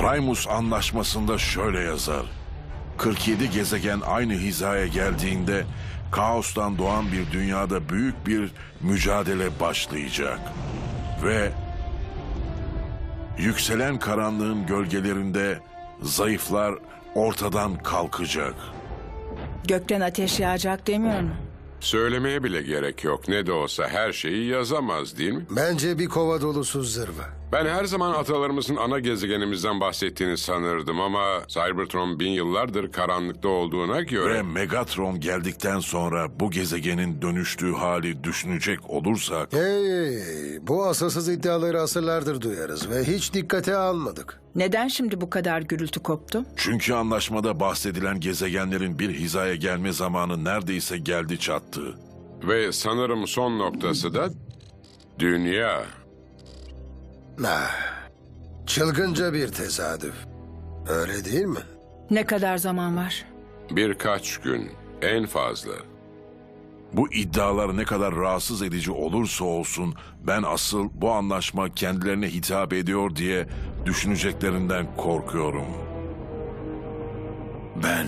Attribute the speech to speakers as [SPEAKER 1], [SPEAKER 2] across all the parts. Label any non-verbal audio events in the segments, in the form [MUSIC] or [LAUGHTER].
[SPEAKER 1] Primus anlaşmasında şöyle yazar. 47 gezegen aynı hizaya geldiğinde kaostan doğan bir dünyada büyük bir mücadele başlayacak. Ve yükselen karanlığın gölgelerinde zayıflar ortadan kalkacak.
[SPEAKER 2] Gökten ateş yağacak demiyor mu?
[SPEAKER 3] Söylemeye bile gerek yok. Ne de olsa her şeyi yazamaz değil mi?
[SPEAKER 4] Bence bir kova dolusu zırva.
[SPEAKER 3] Ben her zaman atalarımızın ana gezegenimizden bahsettiğini sanırdım ama Cybertron bin yıllardır karanlıkta olduğuna
[SPEAKER 1] Ve
[SPEAKER 3] göre...
[SPEAKER 1] Megatron geldikten sonra bu gezegenin dönüştüğü hali düşünecek olursak...
[SPEAKER 4] Hey, bu asılsız iddiaları asırlardır duyarız ve hiç dikkate almadık.
[SPEAKER 2] Neden şimdi bu kadar gürültü koptu?
[SPEAKER 1] Çünkü anlaşmada bahsedilen gezegenlerin bir hizaya gelme zamanı neredeyse geldi çattı.
[SPEAKER 3] Ve sanırım son noktası da dünya.
[SPEAKER 4] Ah, çılgınca bir tesadüf. Öyle değil mi?
[SPEAKER 2] Ne kadar zaman var?
[SPEAKER 3] Birkaç gün en fazla.
[SPEAKER 1] Bu iddialar ne kadar rahatsız edici olursa olsun ben asıl bu anlaşma kendilerine hitap ediyor diye düşüneceklerinden korkuyorum.
[SPEAKER 5] Ben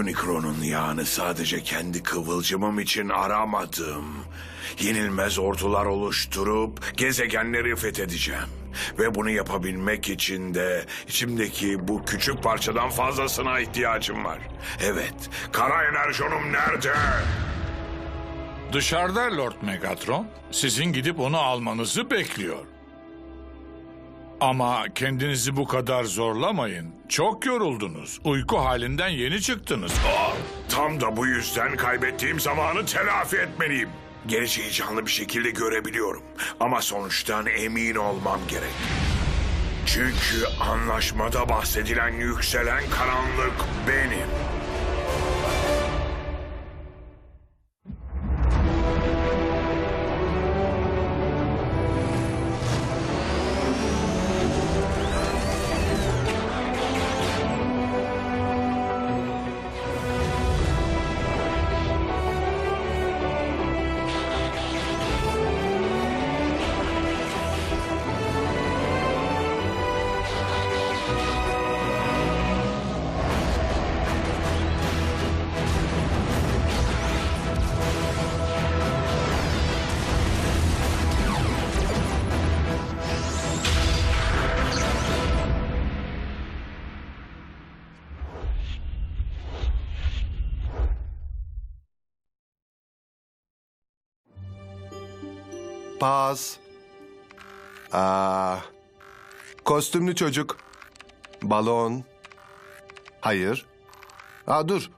[SPEAKER 5] Unicron'un yağını sadece kendi kıvılcımım için aramadım. Yenilmez ordular oluşturup gezegenleri fethedeceğim. Ve bunu yapabilmek için de içimdeki bu küçük parçadan fazlasına ihtiyacım var. Evet, kara enerjonum nerede?
[SPEAKER 6] Dışarıda Lord Megatron, sizin gidip onu almanızı bekliyor. Ama kendinizi bu kadar zorlamayın. Çok yoruldunuz. Uyku halinden yeni çıktınız.
[SPEAKER 5] Aa, tam da bu yüzden kaybettiğim zamanı telafi etmeliyim. Geleceği canlı bir şekilde görebiliyorum. Ama sonuçtan emin olmam gerek. Çünkü anlaşmada bahsedilen yükselen karanlık benim.
[SPEAKER 7] Paz. Aa, kostümlü çocuk. Balon. Hayır. Aa dur.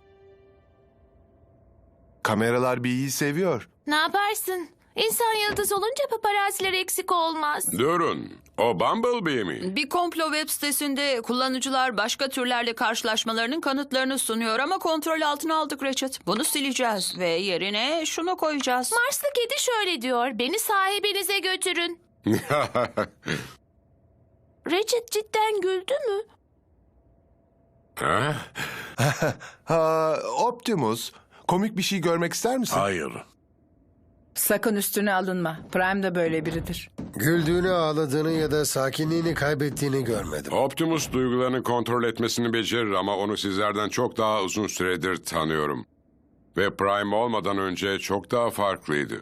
[SPEAKER 7] Kameralar bir iyi seviyor.
[SPEAKER 8] Ne yaparsın? İnsan yıldız olunca paparaziler eksik olmaz.
[SPEAKER 3] Durun. O Bumblebee mi?
[SPEAKER 9] Bir komplo web sitesinde kullanıcılar başka türlerle karşılaşmalarının kanıtlarını sunuyor ama kontrol altına aldık Ratchet. Bunu sileceğiz ve yerine şunu koyacağız.
[SPEAKER 8] Marslı kedi şöyle diyor. Beni sahibinize götürün. [LAUGHS] Richard cidden güldü mü?
[SPEAKER 3] ha? [LAUGHS]
[SPEAKER 7] Ha, Optimus. Komik bir şey görmek ister misin?
[SPEAKER 1] Hayır.
[SPEAKER 2] Sakın üstüne alınma. Prime de böyle biridir.
[SPEAKER 4] Güldüğünü, ağladığını ya da sakinliğini kaybettiğini görmedim.
[SPEAKER 3] Optimus duygularını kontrol etmesini becerir ama onu sizlerden çok daha uzun süredir tanıyorum. Ve Prime olmadan önce çok daha farklıydı.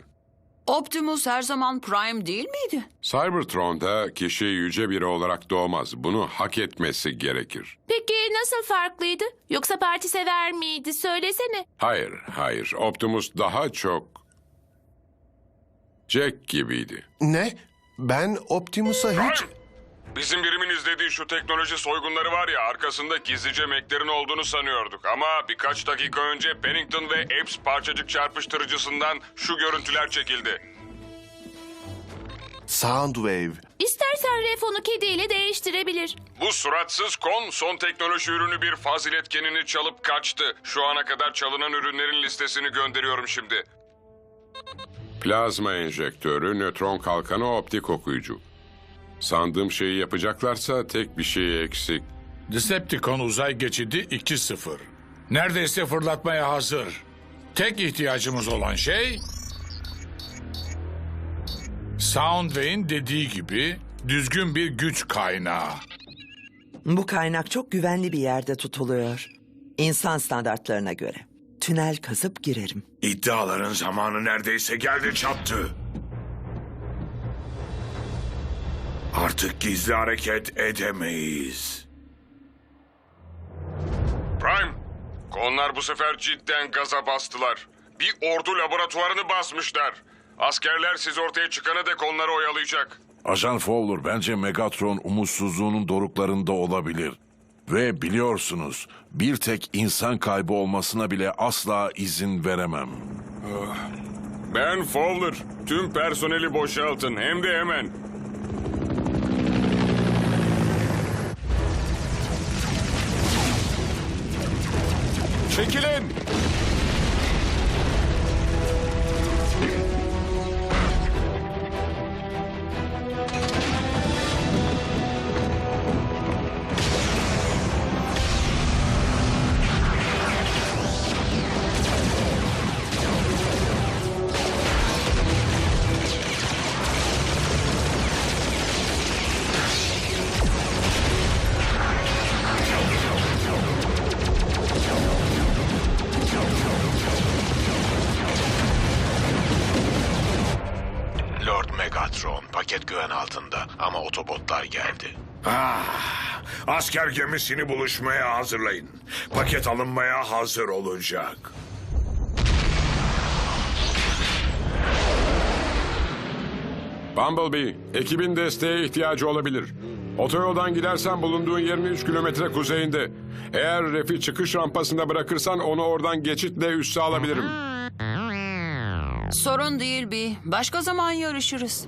[SPEAKER 9] Optimus her zaman Prime değil miydi?
[SPEAKER 3] Cybertron'da kişi yüce biri olarak doğmaz. Bunu hak etmesi gerekir.
[SPEAKER 8] Peki nasıl farklıydı? Yoksa parti sever miydi? Söylesene.
[SPEAKER 3] Hayır, hayır. Optimus daha çok... Jack gibiydi.
[SPEAKER 7] Ne? Ben Optimus'a hiç...
[SPEAKER 3] Bizim birimin izlediği şu teknoloji soygunları var ya arkasında gizlice Mac'lerin olduğunu sanıyorduk. Ama birkaç dakika önce Pennington ve Epps parçacık çarpıştırıcısından şu görüntüler çekildi.
[SPEAKER 7] Soundwave.
[SPEAKER 8] İstersen Ref onu kediyle değiştirebilir.
[SPEAKER 3] Bu suratsız kon son teknoloji ürünü bir faz iletkenini çalıp kaçtı. Şu ana kadar çalınan ürünlerin listesini gönderiyorum şimdi. Plazma enjektörü, nötron kalkanı, optik okuyucu. Sandığım şeyi yapacaklarsa tek bir şey eksik.
[SPEAKER 6] Decepticon uzay geçidi 2-0. Neredeyse fırlatmaya hazır. Tek ihtiyacımız olan şey... Soundwave'in dediği gibi düzgün bir güç kaynağı.
[SPEAKER 10] Bu kaynak çok güvenli bir yerde tutuluyor. İnsan standartlarına göre. Tünel kazıp girerim.
[SPEAKER 5] İddiaların zamanı neredeyse geldi çattı. Artık gizli hareket edemeyiz.
[SPEAKER 3] Prime, konlar bu sefer cidden gaza bastılar. Bir ordu laboratuvarını basmışlar. Askerler siz ortaya çıkana dek onları oyalayacak.
[SPEAKER 1] Ajan Fowler bence Megatron umutsuzluğunun doruklarında olabilir. Ve biliyorsunuz bir tek insan kaybı olmasına bile asla izin veremem.
[SPEAKER 3] Ben Fowler. Tüm personeli boşaltın hem de hemen.
[SPEAKER 1] Çekilin!
[SPEAKER 11] Güven altında ama otobotlar geldi.
[SPEAKER 5] Ah, asker gemisini buluşmaya hazırlayın. Paket alınmaya hazır olacak.
[SPEAKER 3] Bumblebee, ekibin desteğe ihtiyacı olabilir. Otoyoldan gidersen bulunduğun yerin 3 kilometre kuzeyinde. Eğer refi çıkış rampasında bırakırsan onu oradan geçitle üste alabilirim.
[SPEAKER 9] Sorun değil bir. Başka zaman yarışırız.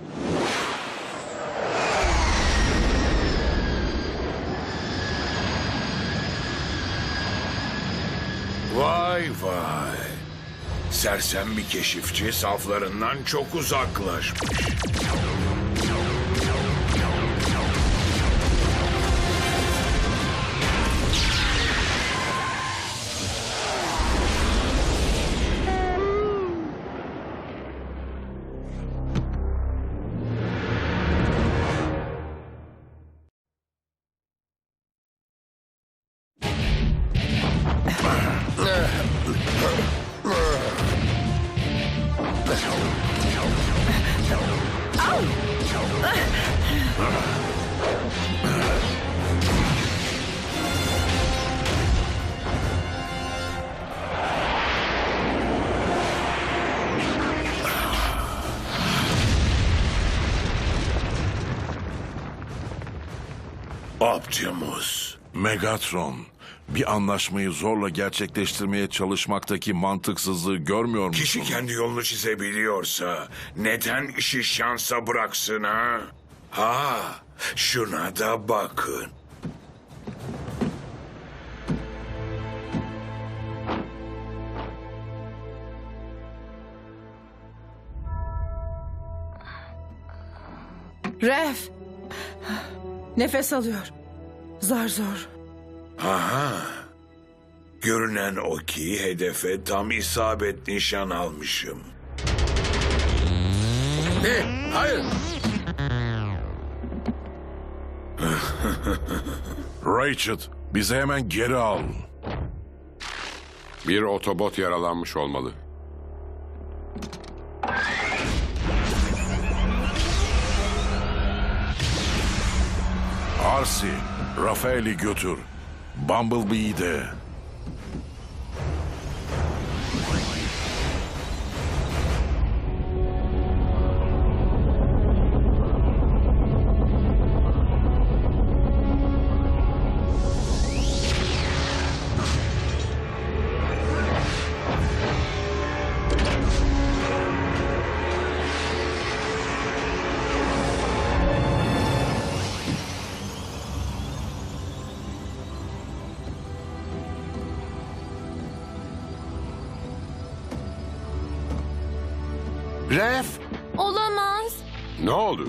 [SPEAKER 5] Vay vay. Sersem bir keşifçi saflarından çok uzaklaşmış. Optimus.
[SPEAKER 1] Megatron, bir anlaşmayı zorla gerçekleştirmeye çalışmaktaki mantıksızlığı görmüyor musun?
[SPEAKER 5] Kişi kendi yolunu çizebiliyorsa neden işi şansa bıraksın ha? Ha, şuna da bakın.
[SPEAKER 2] Ref! Nefes alıyor. Zar zor.
[SPEAKER 5] Aha. Görünen o ki hedefe tam isabet nişan almışım.
[SPEAKER 4] Ne? Hayır. [LAUGHS]
[SPEAKER 1] Rachel, bizi hemen geri al.
[SPEAKER 3] Bir otobot yaralanmış olmalı.
[SPEAKER 1] Arsi, Rafael'i götür. Bumblebee'yi de.
[SPEAKER 8] Olamaz.
[SPEAKER 3] Ne oldu?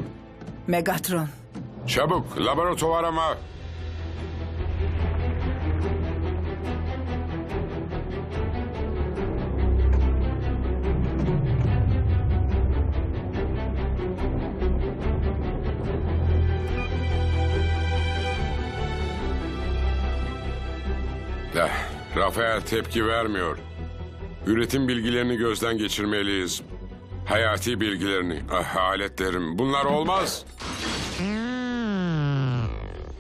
[SPEAKER 2] Megatron.
[SPEAKER 3] Çabuk laboratuvara mı? Eh, Rafael tepki vermiyor. Üretim bilgilerini gözden geçirmeliyiz. Hayati bilgilerini, ah, aletlerim. Bunlar olmaz.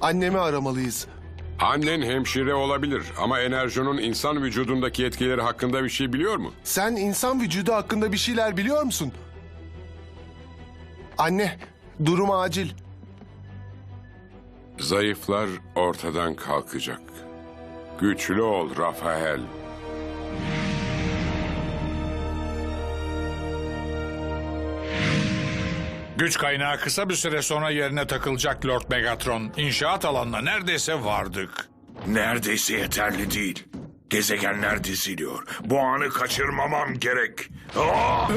[SPEAKER 7] Annemi aramalıyız.
[SPEAKER 3] Annen hemşire olabilir ama enerjinin insan vücudundaki etkileri hakkında bir şey biliyor mu?
[SPEAKER 7] Sen insan vücudu hakkında bir şeyler biliyor musun? Anne, durum acil.
[SPEAKER 3] Zayıflar ortadan kalkacak. Güçlü ol Rafael.
[SPEAKER 6] Güç kaynağı kısa bir süre sonra yerine takılacak Lord Megatron. İnşaat alanına neredeyse vardık.
[SPEAKER 5] Neredeyse yeterli değil. Gezegenler diziliyor. Bu anı kaçırmamam gerek. Ah!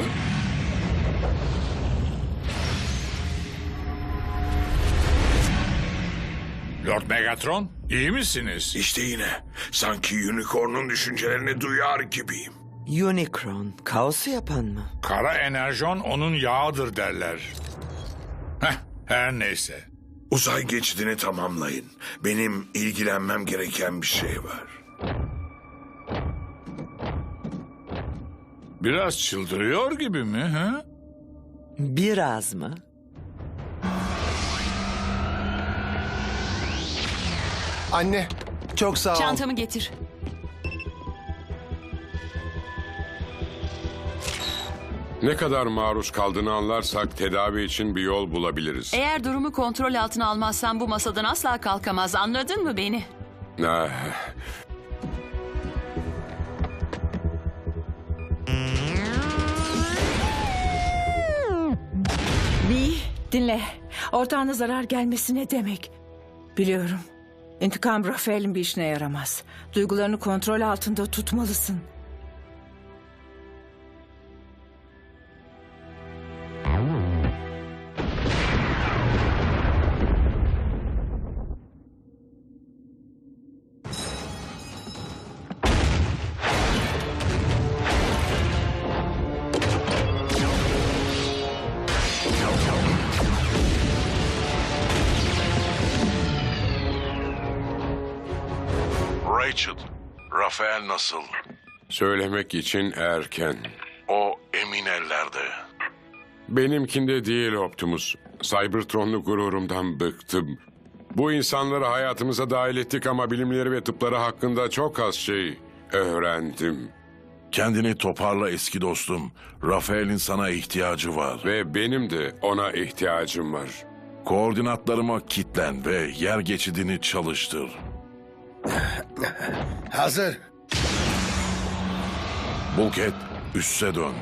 [SPEAKER 6] Lord Megatron, iyi misiniz?
[SPEAKER 5] İşte yine. Sanki unicorn'un düşüncelerini duyar gibiyim.
[SPEAKER 10] Unicron, kaosu yapan mı?
[SPEAKER 6] Kara enerjon onun yağıdır derler. Heh, her neyse.
[SPEAKER 5] Uzay geçidini tamamlayın. Benim ilgilenmem gereken bir şey var.
[SPEAKER 6] Biraz çıldırıyor gibi mi? He?
[SPEAKER 10] Biraz mı?
[SPEAKER 7] Anne, çok sağ ol.
[SPEAKER 9] Çantamı getir.
[SPEAKER 3] Ne kadar maruz kaldığını anlarsak tedavi için bir yol bulabiliriz.
[SPEAKER 9] Eğer durumu kontrol altına almazsan bu masadan asla kalkamaz. Anladın mı beni?
[SPEAKER 3] Ah,
[SPEAKER 2] Vi, dinle. Ortağına zarar gelmesi ne demek? Biliyorum. İntikam Rafael'in bir işine yaramaz. Duygularını kontrol altında tutmalısın.
[SPEAKER 1] Rachel, Rafael nasıl?
[SPEAKER 3] söylemek için erken.
[SPEAKER 1] O emin ellerde.
[SPEAKER 3] Benimkinde değil Optimus. Cybertronlu gururumdan bıktım. Bu insanları hayatımıza dahil ettik ama bilimleri ve tıpları hakkında çok az şey öğrendim.
[SPEAKER 1] Kendini toparla eski dostum. Rafael'in sana ihtiyacı var.
[SPEAKER 3] Ve benim de ona ihtiyacım var.
[SPEAKER 1] Koordinatlarıma kitlen ve yer geçidini çalıştır.
[SPEAKER 4] Hazır.
[SPEAKER 1] Bulket, üsse dön.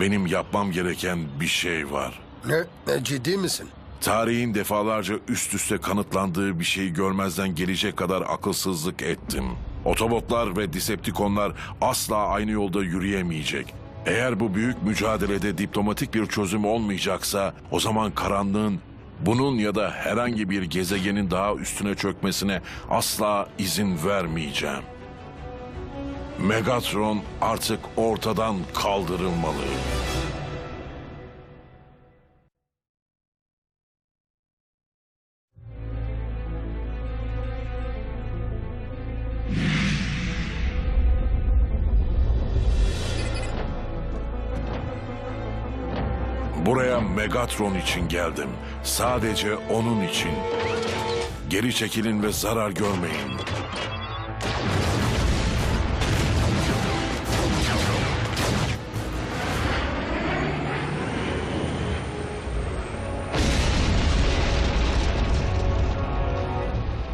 [SPEAKER 1] Benim yapmam gereken bir şey var.
[SPEAKER 4] Ne? ne, Ciddi misin?
[SPEAKER 1] Tarihin defalarca üst üste kanıtlandığı bir şeyi görmezden gelecek kadar akılsızlık ettim. Otobotlar ve Decepticonlar asla aynı yolda yürüyemeyecek. Eğer bu büyük mücadelede diplomatik bir çözüm olmayacaksa o zaman karanlığın bunun ya da herhangi bir gezegenin daha üstüne çökmesine asla izin vermeyeceğim. Megatron artık ortadan kaldırılmalı. Buraya Megatron için geldim. Sadece onun için. Geri çekilin ve zarar görmeyin.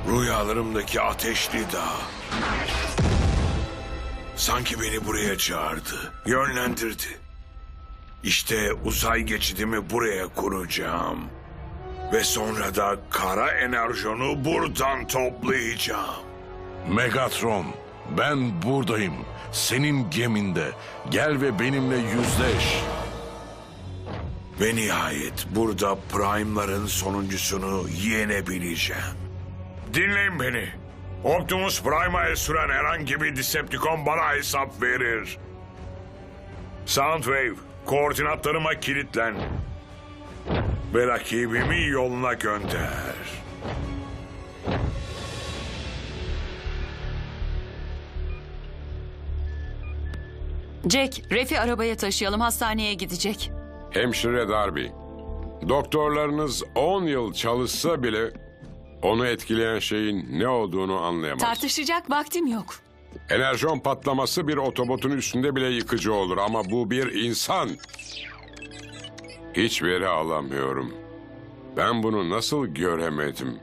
[SPEAKER 5] Rüyalarımdaki ateşli dağ. Sanki beni buraya çağırdı, yönlendirdi. İşte uzay geçidimi buraya kuracağım. Ve sonra da kara enerjonu buradan toplayacağım.
[SPEAKER 1] Megatron, ben buradayım. Senin geminde. Gel ve benimle yüzleş.
[SPEAKER 5] Ve nihayet burada Prime'ların sonuncusunu yenebileceğim. Dinleyin beni. Optimus Prime'a el süren herhangi bir Decepticon bana hesap verir. Soundwave, Koordinatlarıma kilitlen. Ve rakibimi yoluna gönder.
[SPEAKER 9] Jack, Ref'i arabaya taşıyalım. Hastaneye gidecek.
[SPEAKER 3] Hemşire Darby, doktorlarınız 10 yıl çalışsa bile onu etkileyen şeyin ne olduğunu anlayamaz.
[SPEAKER 9] Tartışacak vaktim yok.
[SPEAKER 3] Enerjon patlaması bir otobotun üstünde bile yıkıcı olur ama bu bir insan. Hiç veri alamıyorum. Ben bunu nasıl göremedim?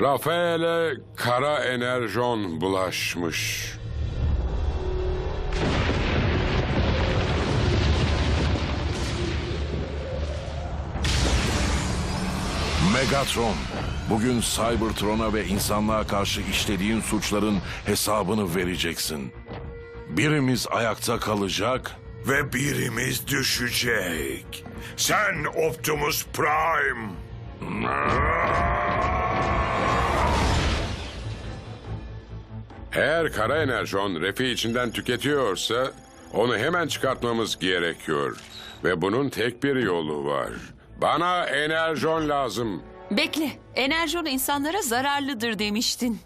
[SPEAKER 3] Rafael'e kara enerjon bulaşmış.
[SPEAKER 1] Megatron, bugün Cybertron'a ve insanlığa karşı işlediğin suçların hesabını vereceksin. Birimiz ayakta kalacak,
[SPEAKER 5] Ve birimiz düşecek. Sen Optimus Prime.
[SPEAKER 3] Eğer kara enerjon refi içinden tüketiyorsa onu hemen çıkartmamız gerekiyor. Ve bunun tek bir yolu var. Bana enerjon lazım.
[SPEAKER 9] Bekle, enerjon insanlara zararlıdır demiştin.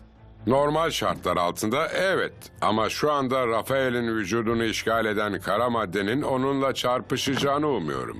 [SPEAKER 3] Normal şartlar altında evet ama şu anda Rafael'in vücudunu işgal eden kara maddenin onunla çarpışacağını umuyorum.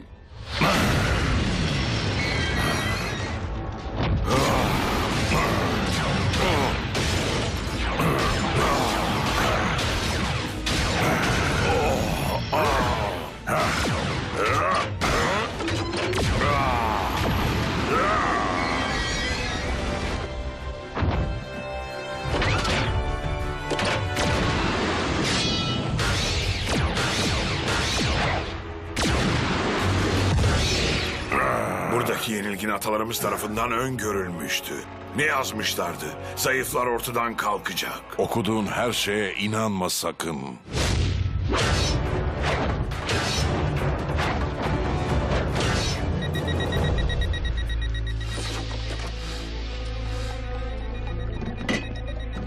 [SPEAKER 5] Yenilgin atalarımız tarafından öngörülmüştü. Ne yazmışlardı? Zayıflar ortadan kalkacak.
[SPEAKER 1] okuduğun her şeye inanma sakın.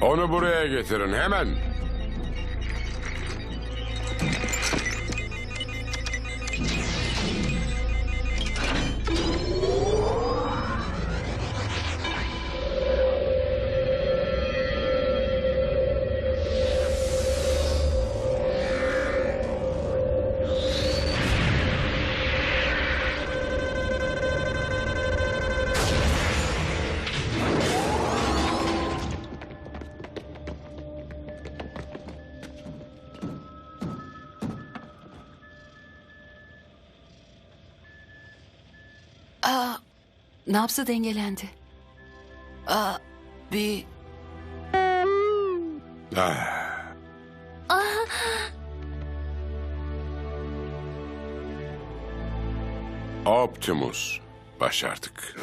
[SPEAKER 3] Onu buraya getirin hemen.
[SPEAKER 9] Nabzı dengelendi. Aa, bir...
[SPEAKER 3] Ah. Optimus. Başardık.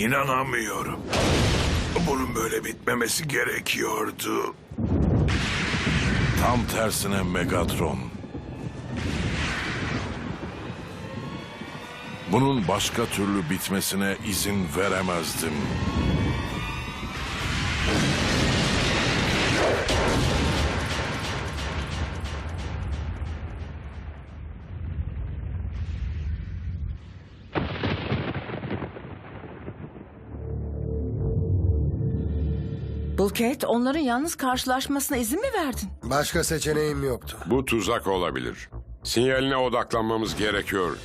[SPEAKER 5] İnanamıyorum. Bunun böyle bitmemesi gerekiyordu.
[SPEAKER 1] Tam tersine Megatron. Bunun başka türlü bitmesine izin veremezdim.
[SPEAKER 2] Bulket onların yalnız karşılaşmasına izin mi verdin?
[SPEAKER 4] Başka seçeneğim yoktu.
[SPEAKER 3] Bu tuzak olabilir. Sinyaline odaklanmamız gerekiyor.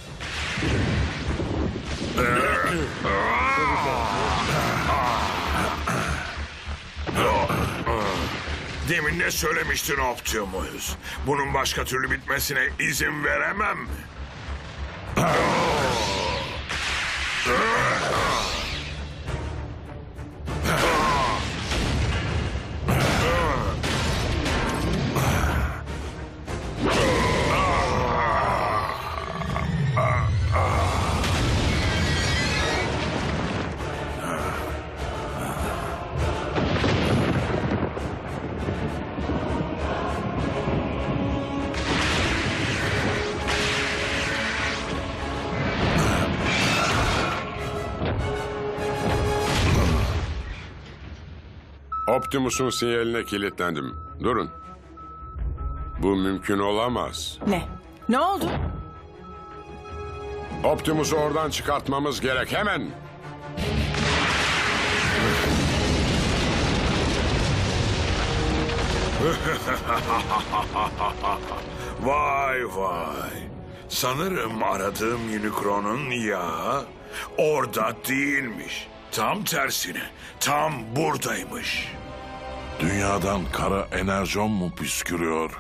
[SPEAKER 5] Demin ne söylemiştin Optimus? Bunun başka türlü bitmesine izin veremem.
[SPEAKER 3] Optimus'un sinyaline kilitlendim. Durun. Bu mümkün olamaz.
[SPEAKER 2] Ne? Ne oldu?
[SPEAKER 3] Optimus'u oradan çıkartmamız gerek hemen. [LAUGHS]
[SPEAKER 5] Vay vay. Sanırım aradığım Unicron'un yağı orada değilmiş. Tam tersine. Tam buradaymış.
[SPEAKER 1] Dünyadan kara enerjon mu püskürüyor?